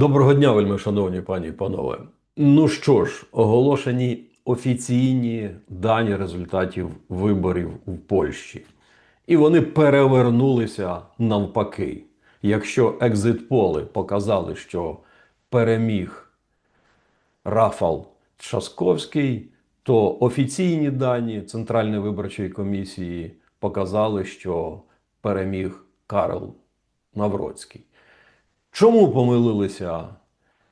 Доброго дня, вельми шановні пані і панове. Ну що ж, оголошені офіційні дані результатів виборів у Польщі. І вони перевернулися навпаки. Якщо екзит-поли показали, що переміг Рафал Часковський, то офіційні дані Центральної виборчої комісії показали, що переміг Карл Навроцький. Чому помилилися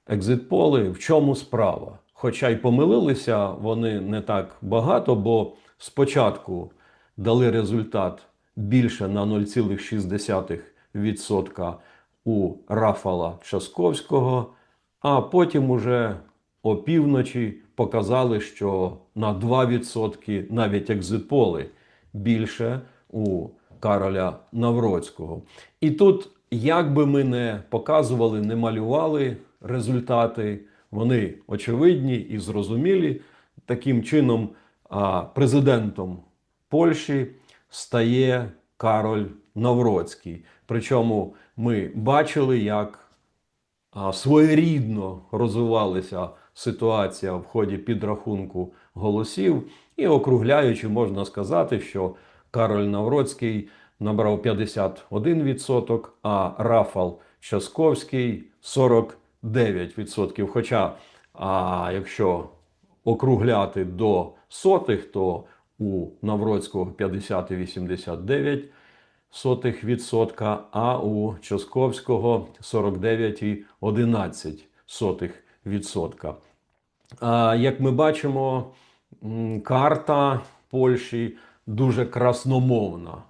екзитполи? В чому справа? Хоча й помилилися вони не так багато, бо спочатку дали результат більше на 0,6% у Рафала Часковського, а потім уже опівночі показали, що на 2% навіть екзитполи більше у Кароля Навроцького. І тут, як би ми не показували, не малювали результати, вони очевидні і зрозумілі. Таким чином, президентом Польщі стає Кароль Навроцький. Причому ми бачили, як своєрідно розвивалася ситуація в ході підрахунку голосів, і округляючи, можна сказати, що Кароль Навроцький набрав 51%, а Рафал Часковський 49%. Хоча, а, якщо округляти до сотих, то у Навроцького 50,89%, сотих відсотка, а у Часковського 49,11 сотих відсотка. Як ми бачимо, карта Польщі дуже красномовна.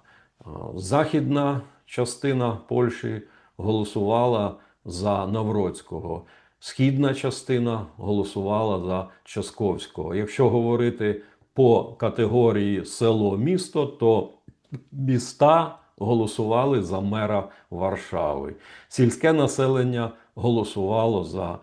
Західна частина Польщі голосувала за Навроцького. Східна частина голосувала за Часковського. Якщо говорити по категорії село-місто, то міста голосували за мера Варшави. Сільське населення голосувало за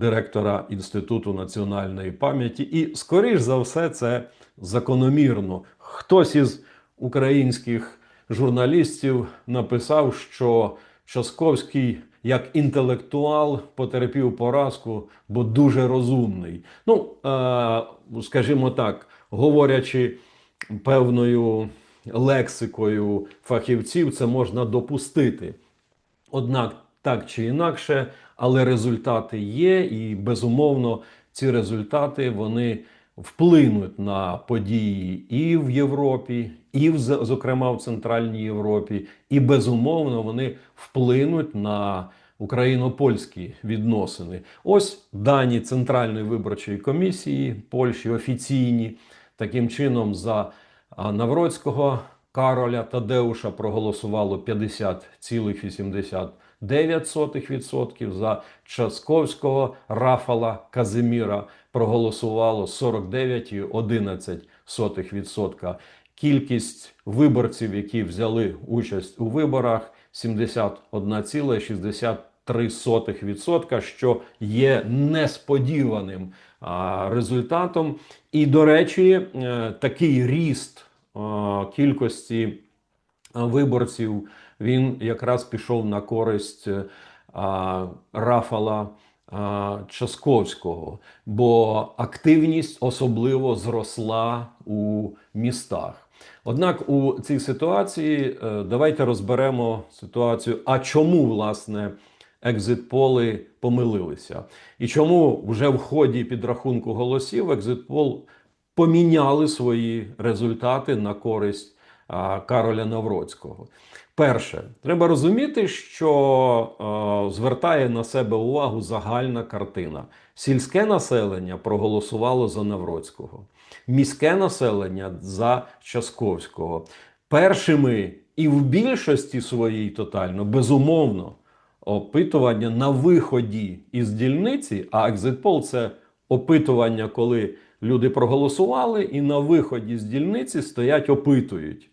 директора Інституту національної пам'яті. І, скоріш за все, це закономірно. Хтось із українських журналістів написав, що Часковський як інтелектуал потерпів поразку, бо дуже розумний. Ну, е, скажімо так, говорячи певною лексикою фахівців, це можна допустити. Однак, так чи інакше, але результати є, і безумовно ці результати вони вплинуть на події і в Європі, і в, зокрема в Центральній Європі, і безумовно вони вплинуть на україно-польські відносини. Ось дані Центральної виборчої комісії Польщі офіційні. Таким чином, за Навроцького Кароля Тадеуша проголосувало 50,89%, за Часковського Рафала Казиміра проголосувало 49,11%. Кількість виборців, які взяли участь у виборах, 71,63%, що є несподіваним а, результатом. І, до речі, е, такий ріст а, кількості виборців він якраз пішов на користь а, Рафала. Часковського, бо активність особливо зросла у містах. Однак у цій ситуації е, давайте розберемо ситуацію, а чому власне екзитполи помилилися, і чому вже в ході підрахунку голосів екзитпол поміняли свої результати на користь Кароля Навроцького. Перше, треба розуміти, що е, звертає на себе увагу загальна картина. Сільське населення проголосувало за Навроцького, міське населення за Часковського. Першими і в більшості своїй тотально, безумовно, опитування на виході із дільниці, а екзитпол це опитування, коли люди проголосували, і на виході з дільниці стоять, опитують.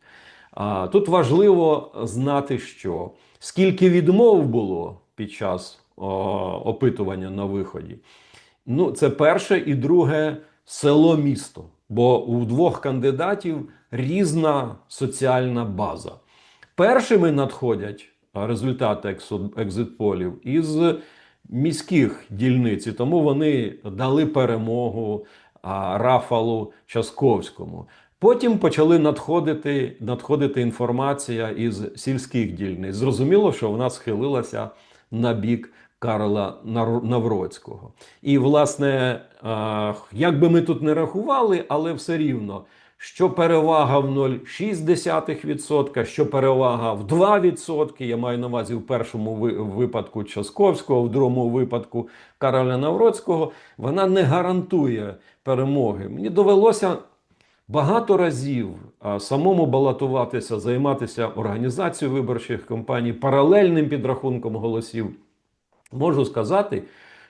А, Тут важливо знати, що скільки відмов було під час опитування на виході. Ну, це перше і друге село місто. Бо у двох кандидатів різна соціальна база. Першими надходять результати екзитполів із міських дільниць, тому вони дали перемогу Рафалу Часковському. Потім почали надходити, надходити інформація із сільських дільниць. Зрозуміло, що вона схилилася на бік Карла Навроцького. І, власне, як би ми тут не рахували, але все рівно, що перевага в 0,6%, що перевага в 2%, я маю на увазі в першому випадку Часковського, в другому випадку Кароля Навроцького, вона не гарантує перемоги. Мені довелося багато разів самому балотуватися, займатися організацією виборчих кампаній, паралельним підрахунком голосів. Можу сказати,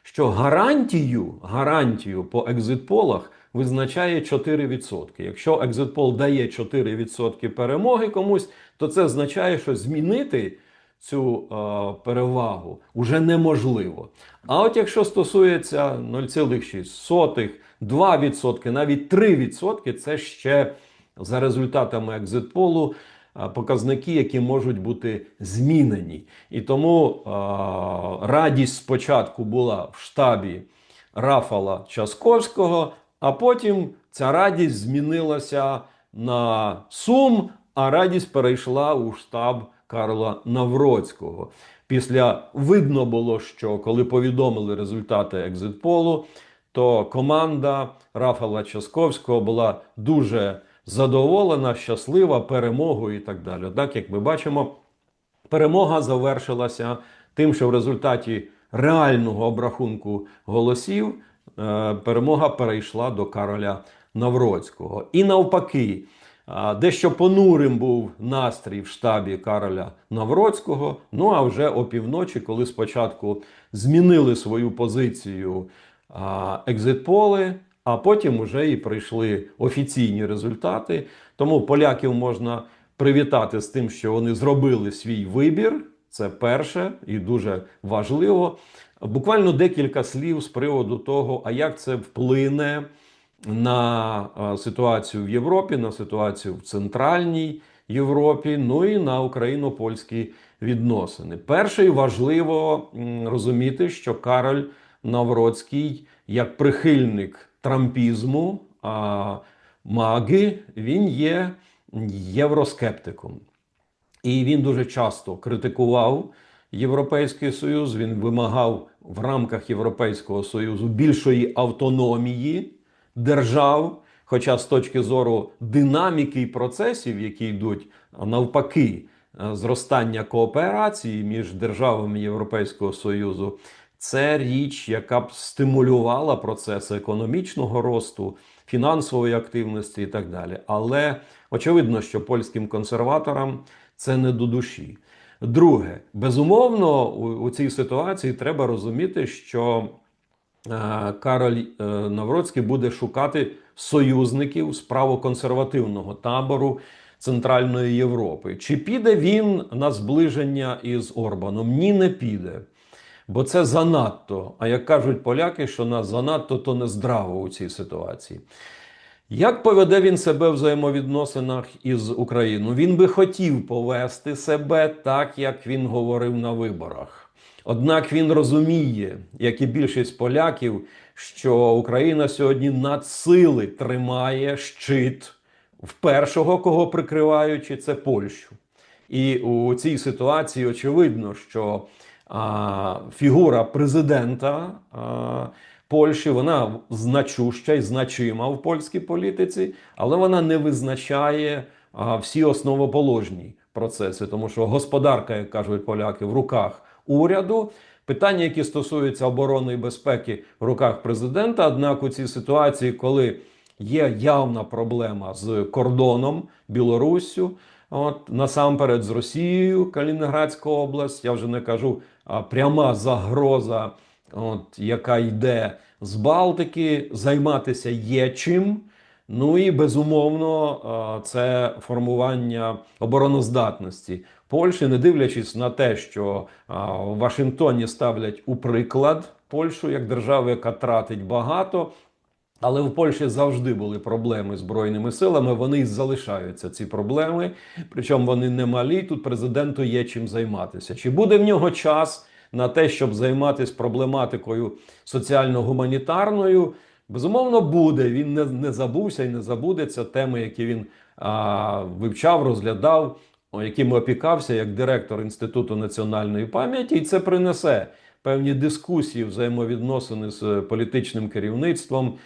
що гарантію, гарантію по екзитполах визначає 4%. Якщо екзитпол дає 4% перемоги комусь, то це означає, що змінити цю е, перевагу вже неможливо. А от якщо стосується 0,6, 2%, навіть 3%, це ще за результатами екзитполу показники, які можуть бути змінені. І тому радість спочатку була в штабі Рафала Часковського, а потім ця радість змінилася на Сум, а радість перейшла у штаб Карла Навроцького. Після видно було, що коли повідомили результати екзитполу, то команда Рафала Часковського була дуже задоволена, щаслива перемогою і так далі. Однак, як ми бачимо, перемога завершилася тим, що в результаті реального обрахунку голосів е, перемога перейшла до Кароля Навроцького. І навпаки, дещо понурим був настрій в штабі Кароля Навроцького. Ну а вже опівночі, коли спочатку змінили свою позицію екзитполи, а потім вже і прийшли офіційні результати. Тому поляків можна привітати з тим, що вони зробили свій вибір. Це перше і дуже важливо. Буквально декілька слів з приводу того, а як це вплине на ситуацію в Європі, на ситуацію в Центральній Європі, ну і на україно-польські відносини. Перше і важливо розуміти, що Кароль Навроцький, як прихильник трампізму, а маги, він є євроскептиком. І він дуже часто критикував Європейський Союз. Він вимагав в рамках Європейського Союзу більшої автономії держав. Хоча з точки зору динаміки і процесів, які йдуть навпаки, зростання кооперації між державами Європейського Союзу, це річ, яка б стимулювала процеси економічного росту, фінансової активності і так далі. Але очевидно, що польським консерваторам це не до душі. Друге, безумовно, у, у цій ситуації треба розуміти, що е, Кароль е, Навроцький буде шукати союзників з правоконсервативного табору Центральної Європи. Чи піде він на зближення із Орбаном? Ні, не піде. Бо це занадто. А як кажуть поляки, що нас занадто, то не здраво у цій ситуації. Як поведе він себе в взаємовідносинах із Україною? Він би хотів повести себе так, як він говорив на виборах. Однак він розуміє, як і більшість поляків, що Україна сьогодні надсили тримає щит в першого, кого прикриваючи, це Польщу. І у цій ситуації очевидно, що фігура президента Польщі вона значуща і значима в польській політиці, але вона не визначає всі основоположні процеси, тому що господарка, як кажуть поляки, в руках уряду. Питання, які стосуються оборони і безпеки в руках президента. Однак у цій ситуації, коли є явна проблема з кордоном Білоруссю, от насамперед з Росією, Калінінградська область, я вже не кажу пряма загроза, от, яка йде з Балтики, займатися є чим. Ну і безумовно, це формування обороноздатності Польщі, не дивлячись на те, що в Вашингтоні ставлять у приклад Польщу як державу, яка тратить багато. Але в Польщі завжди були проблеми з збройними силами. Вони і залишаються ці проблеми. Причому вони не малі. Тут президенту є чим займатися. Чи буде в нього час на те, щоб займатися проблематикою соціально-гуманітарною, безумовно, буде. Він не, не забувся і не забудеться теми, які він а, вивчав, розглядав, якими опікався як директор Інституту національної пам'яті, і це принесе певні дискусії, взаємовідносини з політичним керівництвом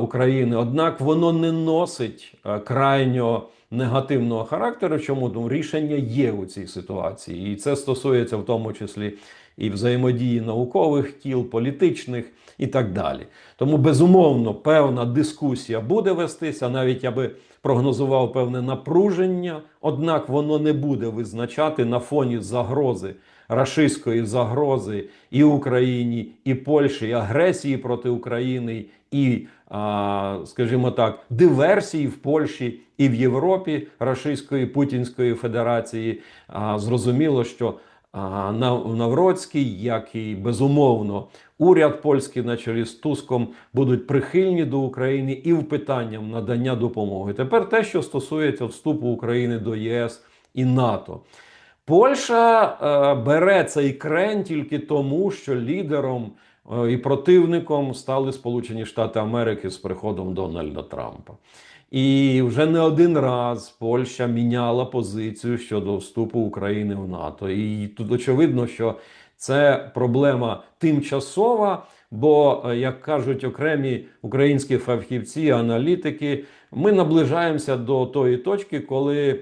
України. Однак воно не носить крайньо негативного характеру. Чому тому рішення є у цій ситуації, і це стосується в тому числі і взаємодії наукових кіл, політичних і так далі. Тому безумовно певна дискусія буде вестися, навіть я би прогнозував певне напруження, однак воно не буде визначати на фоні загрози. Рашистської загрози і Україні, і Польщі, і агресії проти України, і, скажімо так, диверсії в Польщі і в Європі Рашистської Путінської Федерації. Зрозуміло, що Навроцький, як і безумовно, уряд польський на чолі з Туском будуть прихильні до України і в питанням надання допомоги. Тепер те, що стосується вступу України до ЄС і НАТО. Польща е, бере цей крен тільки тому, що лідером і противником стали Сполучені Штати Америки з приходом Дональда Трампа. І вже не один раз Польща міняла позицію щодо вступу України в НАТО. І тут очевидно, що це проблема тимчасова. Бо, е, як кажуть окремі українські фахівці, аналітики, ми наближаємося до тої точки, коли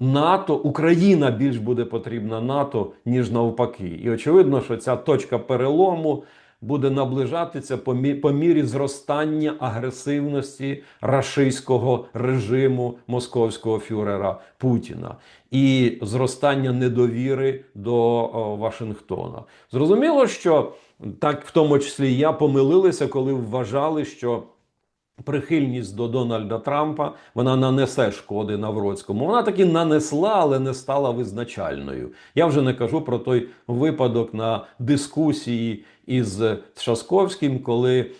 НАТО, Україна більш буде потрібна НАТО, ніж навпаки. І очевидно, що ця точка перелому буде наближатися по, мі- по мірі зростання агресивності рашистського режиму московського фюрера Путіна і зростання недовіри до о, Вашингтона. Зрозуміло, що так в тому числі я помилилися, коли вважали, що прихильність до Дональда Трампа вона нанесе шкоди Навроцькому. Вона таки нанесла, але не стала визначальною. Я вже не кажу про той випадок на дискусії із Трашковським, коли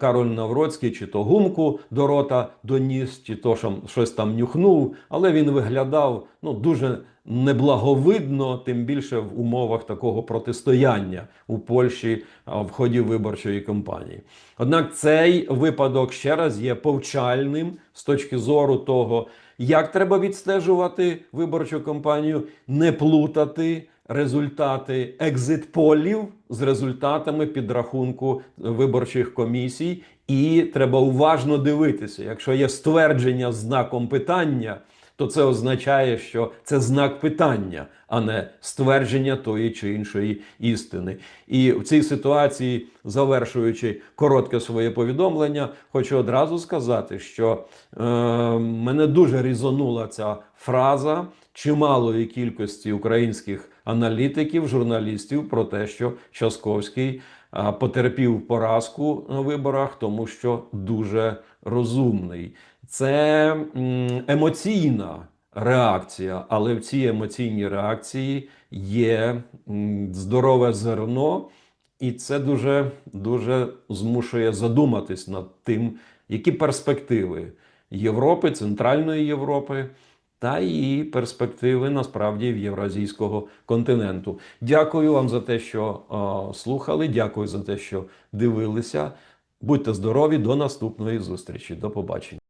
Кароль Навроцький чи то гумку до рота доніс, чи то що щось там нюхнув, але він виглядав ну дуже неблаговидно, тим більше в умовах такого протистояння у Польщі в ході виборчої кампанії. Однак цей випадок ще раз є повчальним з точки зору того, як треба відстежувати виборчу кампанію, не плутати результати екзит-полів з результатами підрахунку виборчих комісій, і треба уважно дивитися, якщо є ствердження з знаком питання. То це означає, що це знак питання, а не ствердження тої чи іншої істини. І в цій ситуації, завершуючи коротке своє повідомлення, хочу одразу сказати, що е, мене дуже різонула ця фраза чималої кількості українських аналітиків, журналістів про те, що Часковський потерпів поразку на виборах, тому що дуже розумний. Це емоційна реакція, але в цій емоційній реакції є здорове зерно, і це дуже, дуже змушує задуматись над тим, які перспективи Європи, Центральної Європи. Та і перспективи насправді в євразійського континенту. Дякую вам за те, що е, слухали. Дякую за те, що дивилися. Будьте здорові, до наступної зустрічі. До побачення.